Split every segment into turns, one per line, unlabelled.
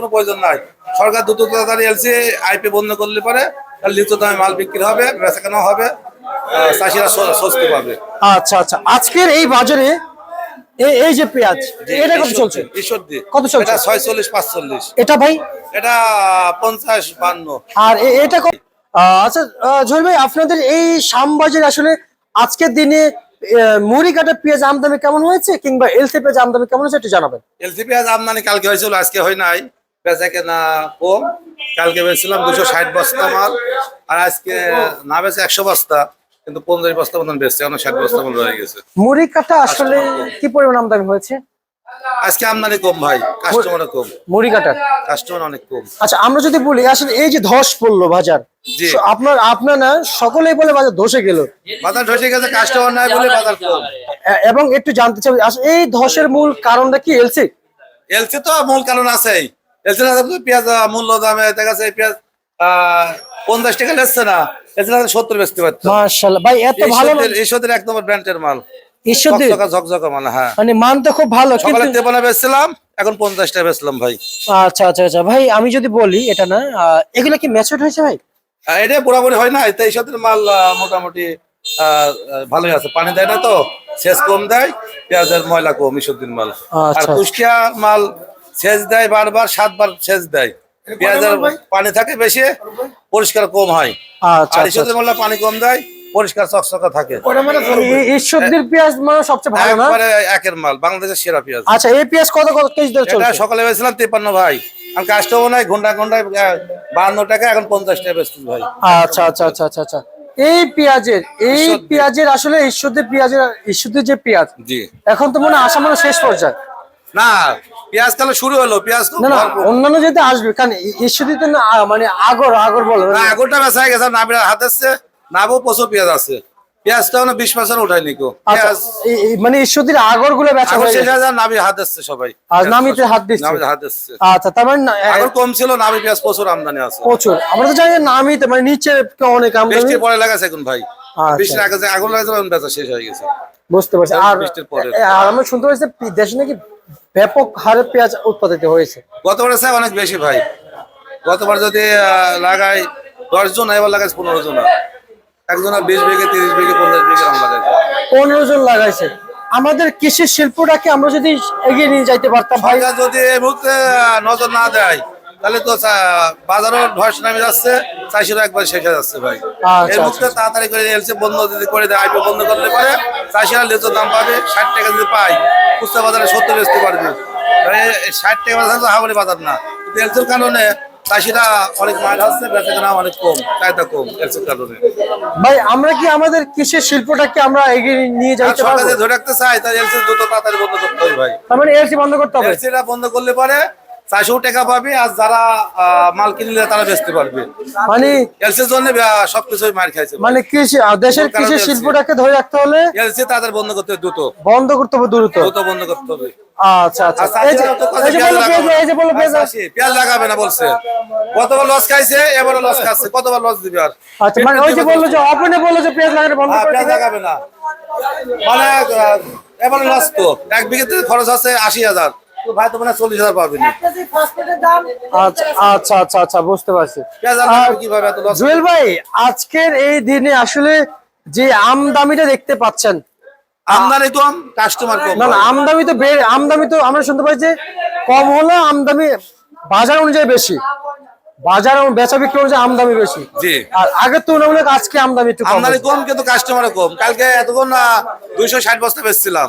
কোনো প্রয়োজন নাই। সরকার দ্রুত তাড়াতাড়ি এলসি আইপি বন্ধ করলে পরে লিচু দামে মাল বিক্রি হবে বেচাকেনা হবে চাষিরা স্বস্তি পাবে।
আচ্ছা আচ্ছা। আজকের এই বাজারে এই যে পেঁয়াজ এটা কত চলছে? কত চলছে?
এটা ছয়চল্লিশ পাঁচচল্লিশ।
এটা ভাই?
এটা পঞ্চাশ বান্ন।
আর এটা আচ্ছা জহির ভাই আপনাদের এই শ্যামবাজারে আসলে আজকের দিনে মুড়ি কাটা পেঁয়াজ আমদানি কেমন হয়েছে কিংবা এলসি পেঁয়াজ আমদানি কেমন হয়েছে একটু জানাবেন।
এলসি পেঁয়াজ আমদানি কালকে হয়েছিল আজকে হয় নাই। বেচা কেনা কম। কালকে বেচছিলাম দুশো ষাট বস্তা মাল আর আজকে না বেচে একশো বস্তা কিন্তু পঞ্চাশ বস্তা মতন বেচছে এখন ষাট বস্তা মতন রয়ে গেছে।
মুড়ি কাটা আসলে কি পরিমাণ আমদানি হয়েছে?
আজকে আমদানি কম ভাই কাস্টমার কম।
মুড়ি কাটার?
কাস্টমার অনেক কম।
আচ্ছা আমরা যদি বলি আসলে এই যে ধস পড়ল বাজার। আপনার আপনার না সকলেই বলে বাজার ধসে গেল।
বাজার ধসে গেছে কাস্টমার নাই বলে বাজার কম।
এবং একটু জানতে চাই আসলে এই ধসের মূল কারণটা কি এলসি?
এলসি তো মূল কারণ আছেই। পেঁয়াজ মূল্য দামে দেখা যাচ্ছে পেঁয়াজ পঞ্চাশ টাকা লেচ্ছে না। না সত্তর বেচতে পারতো।
ভাই এত ভালো
ঈশ্বরের ঈশ্বরের এক নম্বর ব্র্যান্ডের মাল। হ্যাঁ।
মানে মান আচ্ছা আচ্ছা আচ্ছা। আমি যদি বলি এটা না এগুলো কি ম্যাচুরড হয়েছে ভাই?
এটা বরাবরই হয় না এটা ঈশ্বরের মাল মোটামুটি ভালোই আছে। পানি দেয় না তো শেষ কম দেয় পেঁয়াজের ময়লা কম ঈশ্বরদিন মাল। আর
আচ্ছা।
কুষ্টিয়া মাল সেচ দেয় বারবার সাতবার সেচ দেয়। পেঁয়াজের পানি থাকে বেশি পরিষ্কার কম হয়।
আচ্ছা
আর
আচ্ছা।
ঈশ্বরের পানি কম দেয় পরিষ্কার চকচকা থাকে।
ঈশ্বরদের পেঁয়াজ মানে সবচেয়ে ভালো না?
একবারে একের মাল বাংলাদেশের সেরা পেঁয়াজ।
আচ্ছা এই পেঁয়াজ কত কত কেজি ধরে চলছে?
সকালে বেছিলাম তেপান্ন ভাই। আমি কাস্টমার নাই ঘণ্টা ঘন্টায় টাকা এখন পঞ্চাশ টাকা বেচতেছি ভাই।
আচ্ছা আচ্ছা আচ্ছা আচ্ছা আচ্ছা। এই পেঁয়াজের এই। পেঁয়াজের আসলে ঈশ্বরদের পেঁয়াজের ঈশ্বরদের যে পেঁয়াজ
জি।
এখন তো মনে হয় আসা মানে শেষ পর্যায়ে।
না পেঁয়াজ কালো শুরু হলো পেঁয়াজ
না না অন্যান্য যেতে আসবে কারণ ঈশ্বরদীতে না মানে আগর আগর বলে।
না এগারোটা বেচা হয়ে গেছে নাবির হাত আসছে নাবও প্রচুর পেঁয়াজ আছে। পেঁয়াজটা বিশ পার্সেন্ট উঠায়নি কো
আচ্ছা
পেঁয়াজ
মানে ঈশ্বরদীর আগরগুলো বেচা হয়ে গেছে।
যায় হাত আসছে সবাই।
আর নামিতে হাত দিচ্ছে।
নাবির হাত আসছে
আচ্ছা তার মানে
আগর কম ছিল নাবি পেঁয়াজ প্রচুর আমদানি আছে।
প্রচুর। আমরা তো জানি নামিতে মানে নিচে অনেক আমদানি।
বৃষ্টির পরে লাগাছে এখন ভাই।
আচ্ছা।
বৃষ্টির আগে আগুন লাগাছে এখন বেচা শেষ হয়ে গেছে।
বুঝতে পারছি। আর
বৃষ্টির পরে।
আর আমরা শুনতে পাচ্ছি দেশে নাকি ব্যাপক হারে পেঁয়াজ উৎপাদিত হয়েছে।
গতবারের চেয়ে অনেক বেশি ভাই। গতবার যদি লাগাই দশ জন এবার লাগাইছে পনেরো জন একজনের বিশ বিঘে তিরিশ বিঘে পঞ্চাশ বিঘে আম লাগাইছে
পনেরো জন লাগাইছে। আমাদের কৃষি শিল্পটাকে আমরা যদি এগিয়ে নিয়ে যাইতে পারতাম ভাই।
যদি এই মুহূর্তে নজর না দেয় তাহলে তো বাজারও ধস নামে যাচ্ছে চাষিরা একবার শেষ হয়ে যাচ্ছে ভাই।
আচ্ছা,
এই মুহূর্তে তাড়াতাড়ি করে এলসি বন্ধ যদি করে দেয় আইপি বন্ধ করলে পারে চাষিরা লিচুর দাম পাবে ষাট টাকা যদি পায় খুচরা বাজারে সত্তর বেচতে পারবে। ষাট টাকা বাজার তো হাওড়ি বাজার না। কিন্তু এলসির কারণে চাষিরা অনেক মাল হচ্ছে বেচা কেনা অনেক কম চাহিদা কম তেলসের কারণে।
ভাই আমরা কি আমাদের কৃষি শিল্পটাকে আমরা এগিয়ে নিয়ে
যাই
যাইতে
সরকার
পারব?
ধরে রাখতে চাই তাহলে এলসি দ্রুত তাড়াতাড়ি বন্ধ করতে হবে ভাই।
তার মানে এলসি বন্ধ করতে হবে?
এলসিটা বন্ধ করলে পরে চারশো টাকা পাবে আর যারা মাল কিনলে তারা বেচতে পারবে।
মানে
এলসির জন্য সবকিছুই মার খাইছে।
মানে কৃষি দেশের কৃষি শিল্পটাকে ধরে রাখতে হলে
এলসি তাদের বন্ধ করতে হবে দ্রুত।
বন্ধ করতে হবে দ্রুত।
দ্রুত বন্ধ করতে হবে।
আচ্ছা আচ্ছা।
পেঁয়াজ লাগাবে না। বলছে। কতবার লস খাইছে লস খাচ্ছে। কতবার লস দিবে আর?
আচ্ছা মানে ওই যে বলল যে অপনে বলল যে পেঁয়াজ লাগানো বন্ধ
হ্যাঁ, পেঁয়াজ লাগাবে না। মানে এবারে লস তো। এক বিঘেতে খরচ আছে আশি হাজার। তো ভাই তো চল্লিশ হাজার পাবেনি
আচ্ছা আচ্ছা আচ্ছা আচ্ছা বুঝতে পারছি। জুয়েল ভাই আজকের এই দিনে আসলে যে আমদামিটা দেখতে পাচ্ছেন
আমদানি কম কাস্টমার কম।
না না আমদামি তো আমদামি তো আমরা শুনতে পাই যে কম হলো আমদামি বাজার অনুযায়ী বেশি। বাজার বেচা বিক্রি অনুযায়ী আমদামি বেশি।
জি।
আর আগের তুলনামূলক আজকে আমদামি একটু
আমদানি কম কিন্তু কাস্টমারও কম। কালকে এতক্ষণ দুইশো ষাট বস্তা বেচছিলাম।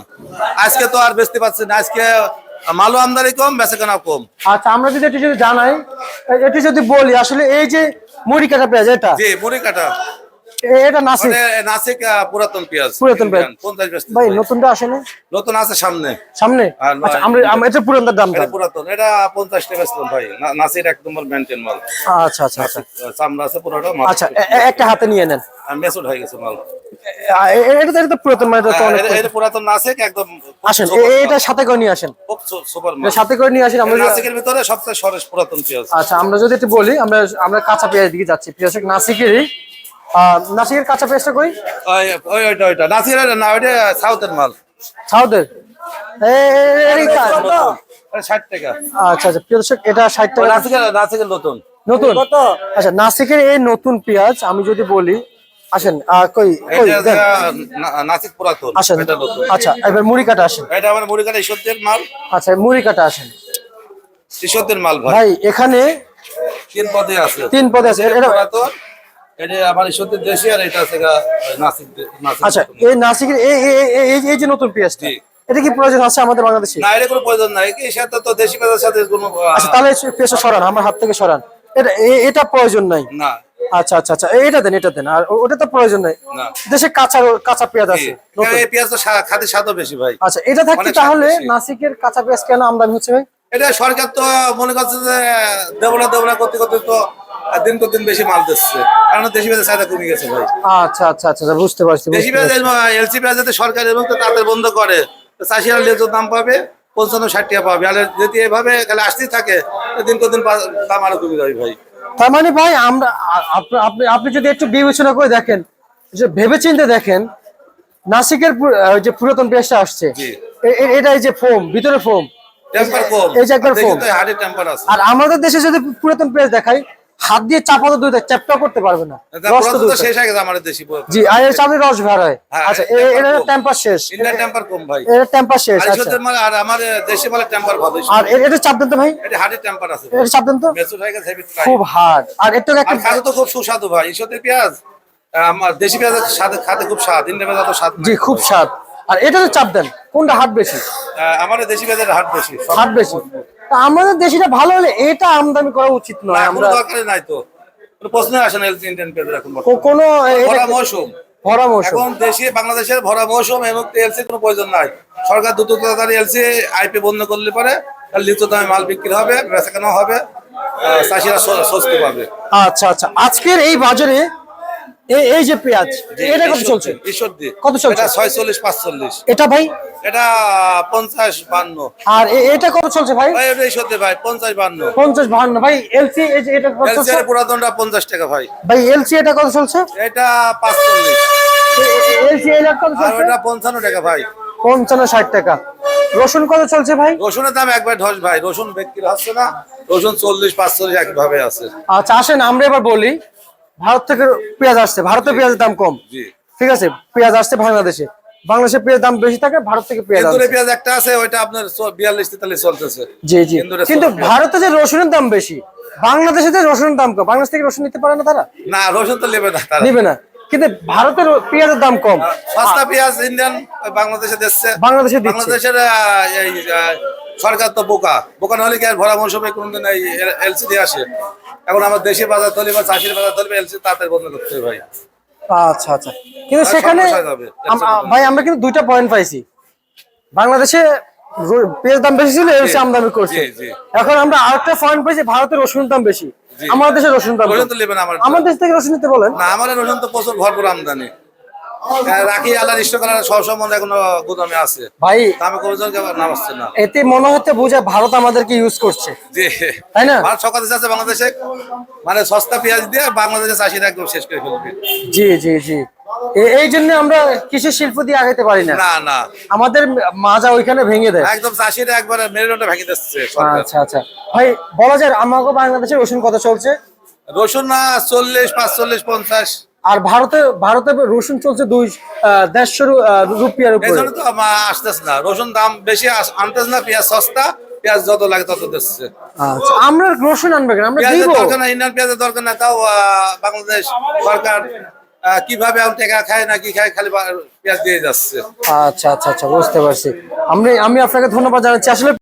আজকে তো আর বেচতে পারছি না। আজকে মালও আমদানি কম বেচা কেনা কম।
আচ্ছা আমরা যদি এটি যদি জানাই এটি যদি বলি আসলে এই যে মুড়ি কাটা পেঁয়াজ এটা?
জি মুড়ি কাটা
এটা নাসিক?
মানে নাসিক পুরাতন পেঁয়াজ।
পুরাতন পেঁয়াজ।
পঞ্চাশ বেচতে
ভাই নতুনটা আসেনে?
নতুন আছে সামনে।
সামনে? আচ্ছা আমরা আমরা- এটা পুরাতন দামটা
এটা পুরাতন। এটা পঞ্চাশ টাকা বেচলাম ভাই। এক নম্বর মাল।
আচ্ছা আচ্ছা আচ্ছা।
চামড়া আছে পুরোটা মাল
আচ্ছা একটা হাতে নিয়ে নেন।
মেসুড হয়ে গেছে মাল।
এটা পুরাতন মানে এটা
পুরাতন নাসিক একদম
আসেন। এটা সাথে করে নিয়ে আসেন। এটা সাথে করে নিয়ে আসেন আমরা
ভিতরে সবচেয়ে সরেস পুরাতন পেঁয়াজ।
আচ্ছা আমরা যদি একটু বলি আমরা আমরা কাঁচা পেঁয়াজ দিকে যাচ্ছি। পেঁয়াজ নাসিকেরই। নাসিকের কাঁচা পেঁয়াজটা কই?
ওই ওই ওইটা ওইটা। নাসিরের না ওইটা সাউথের মাল।
সাউদের
ষাট টাকা।
আচ্ছা আচ্ছা প্রিয় দর্শক এটা ষাট টাকা।
নাসিকের নাসিকের নতুন।
নতুন? আচ্ছা নাসিকের এই নতুন পেঁয়াজ আমি যদি বলি আসেন কই কই
নাসিক পুরাতন
আসেন আচ্ছা এবার মুড়ি কাটা আসেন।
এটা আমার মুড়িকাটা ঈশ্বরদের মাল।
আচ্ছা মুড়ি কাটা আসেন।
ঈশ্বরদের মাল ভাই।
ভাই এখানে
তিন পদে আছে।
তিন পদে আছে। এটা
পুরাতন এটা আমার ঈশ্বরদের দেশি আর এটা আছে নাসিক নাসিক
আচ্ছা এই নাসিকের এই যে নতুন পেঁয়াজটা এটা কি প্রয়োজন আছে আমাদের বাংলাদেশে?
না এটা কোনো প্রয়োজন নাই। কি সাথে তো দেশি পেঁয়াজের সাথে কোনো
আচ্ছা তাহলে পেঁয়াজটা সরান আমার হাত থেকে সরান। এটা এটা প্রয়োজন নাই।
না।
আচ্ছা আচ্ছা আচ্ছা। এটা দেন এটা দেন। আর ওটা তো প্রয়োজন নাই।
না।
দেশে কাঁচা কাঁচা পেঁয়াজ আছে।
পেঁয়াজ তো খাতে স্বাদও বেশি ভাই।
আচ্ছা এটা থাকতে তাহলে নাসিকের কাঁচা পেঁয়াজ কেন আমদানি হচ্ছে ভাই?
এটা সরকার তো মনে করছে যে দেবলা দেবলা করতে করতে তো দিন কর দিন বেশি মাল দিচ্ছে। কারণ দেশি পেঁয়াজের চাহিদা কমে গেছে ভাই।
আচ্ছা আচ্ছা আচ্ছা আচ্ছা, বুঝতে পারছি
দেশি পেঁয়াজ এলসি পেঁয়াজ যাতে সরকার এবং তো তাদের বন্ধ করে চাষিরা লেজুর দাম পাবে পঞ্চান্ন ষাট টাকা পাবে। আর যদি এভাবে খালি আসতেই থাকে দিন কর দিন দাম আরও কমে যাবে ভাই।
তার মানে ভাই আমরা আপনি আপনি যদি একটু বিবেচনা করে দেখেন যে ভেবে চিনতে দেখেন নাসিকের যে পুরাতন পেঁয়াজটা আসছে এটা এই যে ফোম ভিতরে ফোম। এই যে একবার
আছে।
আর আমাদের দেশে যদি পুরাতন পেঁয়াজ দেখাই হাত দিয়ে চাপা তো দুধ চ্যাপটা করতে পারবে না।
তা
রস তো
তো শেষ হয়ে গেছে আমাদের দেশি
জি আর এর সামনে রস বের হয়।
হ্যাঁ,
আচ্ছা
এটা
এ- এটা
temper কম।
টেম্পার শেষ।
ইন্ডিয়ান টেম্পার কম ভাই।
এটা টেম্পার শেষ
আর
আচ্ছা।
মাল আর আমার দেশি মালের টেম্পার ভালো।
আর এটা চাপ দেন তো ভাই।
এটা হাড়ি টেম্পার আছে।
এটা চাপ দেন তো।
মেচুর হয়ে গেছে।
খুব হার্ড আর এর তো
আর
একটা
খাতে তো খুব সুস্বাদু ভাই। ঈশ্বরদের পেঁয়াজ আমার দেশি পেঁয়াজের সাথে খাতে খুব স্বাদ। ইন্ডিয়ান পেঁয়াজ অত স্বাদ
জি খুব স্বাদ। আর এটা তো চাপ দেন। কোনটা হাট বেশি?
আমার দেশি হাট বেশি।
হাট বেশি। তা আমাদের দেশিটা ভালো হলে এটা আমদানি করা উচিত নয় আমরা
নাই তো। প্রশ্ন আসে না এলসি ইন্ডিয়ান পেঁয়াজের এখন
কোনো
ভরা মৌসুম।
ভরা মৌসুম।
এখন দেশে বাংলাদেশের ভরা মৌসুম এবং এলসি কোনো প্রয়োজন নাই। সরকার দ্রুত তাড়াতাড়ি এলসি আইপি বন্ধ করলে পরে তাহলে লিচু দামে মাল বিক্রি হবে বেচাকেনা হবে চাষিরা স্বস্তি পাবে।
আচ্ছা আচ্ছা। আজকের এই বাজারে এই যে পেঁয়াজ এটা কত চলছে? কত চলছে?
ছয়চল্লিশ পাঁচচল্লিশ।
এটা ভাই?
এটা পঞ্চাশ বান্ন।
আর এটা কত চলছে ভাই?
ভাই এটা ভাই পঞ্চাশ বান্ন।
পঞ্চাশ বাহান্ন ভাই এলসি এটা
পুরাতনটা পঞ্চাশ টাকা ভাই।
ভাই এলসি এটা কত চলছে?
এটা পাঁচচল্লিশ।
এলসি এটা কত চলছে?
পঞ্চান্ন টাকা ভাই।
পঞ্চান্ন ষাট টাকা। রসুন কত চলছে ভাই?
রসুনের দাম একবার ধস ভাই। রসুন বিক্রি হচ্ছে না। রসুন চল্লিশ পাঁচচল্লিশ একভাবে আছে।
আচ্ছা আসেন আমরা এবার বলি ভারত থেকে পেঁয়াজ আসছে। ভারতের পেঁয়াজের দাম কম। ঠিক আছে পেঁয়াজ আসছে বাংলাদেশে। বাংলাদেশে পেঁয়াজ দাম বেশি থাকে ভারত থেকে পেঁয়াজ
একটা আছে ওইটা আপনার চ- বিয়াল্লিশ তেতাল্লিশ চলতেছে।
জি জি। কিন্তু ভারতে যে রসুনের দাম বেশি বাংলাদেশে যে রসুনের দাম কম বাংলাদেশ থেকে রসুন নিতে পারে না তারা?
না রসুন তো নেবে না তারা।
নিবে না। কিন্তু ভারতের পেঁয়াজের দাম কম।
সস্তা পেঁয়াজ ইন্ডিয়ান বাংলাদেশে দিচ্ছে।
বাংলাদেশে
বাংলাদেশের সরকার তো বোকা। বোকা না হলে কি আর ভরা মৌসুমে কোনদিন এই এলসিডি আসে? এখন আমার দেশি বাজার তলি বা চাষির বাজার তলি এলসি তাড়াতাড়ি বন্ধ করতে হবে ভাই।
আচ্ছা আচ্ছা। কিন্তু সেখানে ভাই আমরা কিন্তু দুইটা পয়েন্ট পাইছি। বাংলাদেশে পেঁয়াজ দাম বেশি ছিল এলসি আমদানি করছে। এখন আমরা আরেকটা পয়েন্ট পাইছি ভারতের রসুন দাম বেশি। আমাদের দেশে রসুন দাম দেশ থেকে রসুন নিতে বলেন।
না আমার রসুন তো প্রচুর ভরপুর আমদানি। রাখি আল্লাহ স্টক আল্লাহ সব সম্বন্ধে এখনও গুদামে আছে।
ভাই
কোনো কেবল নামাচ্ছে না।
এতে মনে হচ্ছে বোঝা ভারত আমাদেরকে ইউজ করছে।
জি।
তাই না?
ভারত সকালে বাংলাদেশে মানে সস্তা পেঁয়াজ দিয়ে বাংলাদেশে চাষিরা একদম শেষ করে ফেলবে।
জি জি জি। এই জন্য আমরা কৃষি শিল্প দিয়ে আগাইতে পারি না।
না না।
আমাদের মাজা ওইখানে ভেঙে দেয়।
একদম চাষিরা একবারে মেরুদণ্ড ভেঙে দিচ্ছে
আচ্ছা আচ্ছা। ভাই বলা যায় আমাকে বাংলাদেশে রসুন কত চলছে?
রসুন না চল্লিশ পাঁচচল্লিশ পঞ্চাশ।
আর ভারতে ভারতে রসুন চলছে দুই দেড়শো রুপিয়ার উপরে।
তো আসতেছে না। রসুন দাম বেশি আনতেছে না পেঁয়াজ সস্তা পেঁয়াজ যত লাগে তত দিচ্ছে।
আচ্ছা আমরা রসুন আনবে কেন? আমরা দিব।
দরকার না ইন্ডিয়ান পেঁয়াজের দরকার না তাও বাংলাদেশ সরকার কীভাবে এখন টাকা খায় না কি খায় খালি পেঁয়াজ দিয়ে যাচ্ছে।
আচ্ছা আচ্ছা আচ্ছা বুঝতে পারছি। আমি আমি আপনাকে ধন্যবাদ জানাচ্ছি। আসলে